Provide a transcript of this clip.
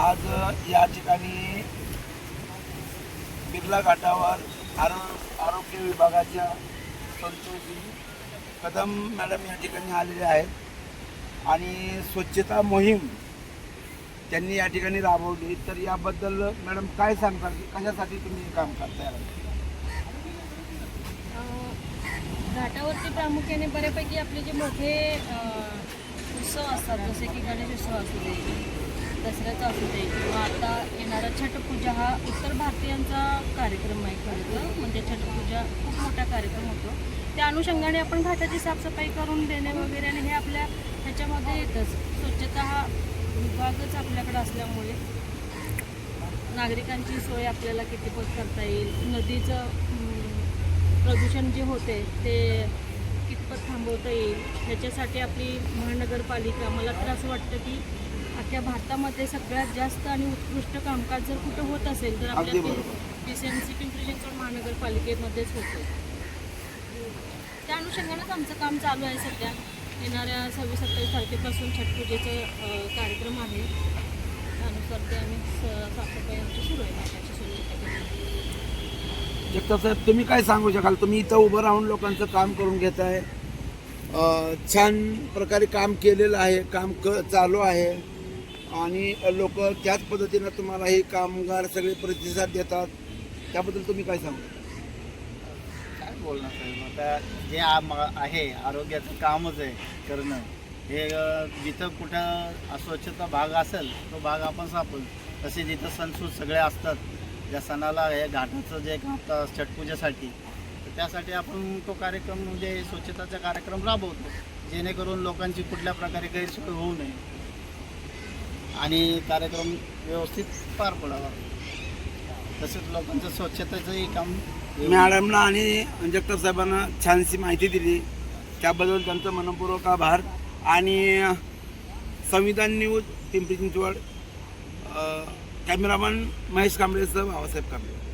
आज या ठिकाणी बिर्ला घाटावर आरो आरोग्य विभागाच्या संतोषी कदम मॅडम या ठिकाणी आलेल्या आहेत. आणि स्वच्छता मोहीम त्यांनी या ठिकाणी राबवली. तर याबद्दल मॅडम काय सांगता? कशासाठी तुम्ही हे काम करताय? घाटावरती प्रामुख्याने बऱ्यापैकी आपले जे मोठे उत्सव असतात जसे की गणेशोत्सव असू दे दसऱ्याचा असू दे किंवा आता येणारा छटपूजा हा उत्तर भारतीयांचा कार्यक्रम आहे खरं तर. म्हणजे छटपूजा खूप मोठा कार्यक्रम होतो. त्या अनुषंगाने आपण घाटाची साफसफाई करून देणे वगैरे आणि हे आपल्या ह्याच्यामध्ये येतच. स्वच्छता हा विभागच आपल्याकडे असल्यामुळे नागरिकांची सोय आपल्याला कितीपत करता येईल. नदीचं प्रदूषण जे होते ते कितपत थांबवता येईल? ह्याच्यासाठी आपली महानगरपालिका मला तर असं वाटतं की अख्ख्या भारतामध्ये सगळ्यात जास्त आणि उत्कृष्ट कामकाज जर कुठं होत असेल तर आपल्या बरोबर. P C M C Pimpri Chinchwad महानगरपालिकेमध्येच होतं. त्या अनुषंगानेच आमचं काम चालू आहे सध्या. येणाऱ्या सव्वीस सत्तावीस तारखेपासून छटपूजेचं अं, कार्यक्रम आहे. त्यानुसार ते आम्ही साफसफाई आमची सुरू आहे घाटाची स्वच्छता जगताप साहेब तुम्ही काय सांगू शकाल? तुम्ही इथं उभं राहून लोकांचं काम करून घेत आहे छान प्रकारे काम केलेलं आहे काम क चालू आहे. आणि लोक त्याच पद्धतीनं तुम्हाला हे कामगार सगळे प्रतिसाद देतात. त्याबद्दल तुम्ही काय सांगू? काय बोलणार साहेब? आता जे आम- आहे आरोग्याचं कामच आहे करणं. हे अ, जिथं कुठं अस्वच्छता भाग असेल तो भाग आपण सापडू. तसे जिथं सणसूद सगळे असतात या सणाला हे घाटाचं जे घाट छटपूजेसाठी तर त्यासाठी आपण तो कार्यक्रम म्हणजे स्वच्छताचा कार्यक्रम राबवतो जेणेकरून लोकांची कुठल्या प्रकारे गैरसोय होऊ नये. आणि कार्यक्रम व्यवस्थित पार पडावा. तसेच लोकांचं स्वच्छतेचंही काम मॅडमला आणि जगताप साहेबांना छानशी माहिती दिली. त्याबद्दल त्यांचं मनपूर्वक आभार. आणि संविधान न्यूज पिंपरी चिंचवड. कॅमेरामन महेश कांबळेसह बाबासाहेब कांबळे.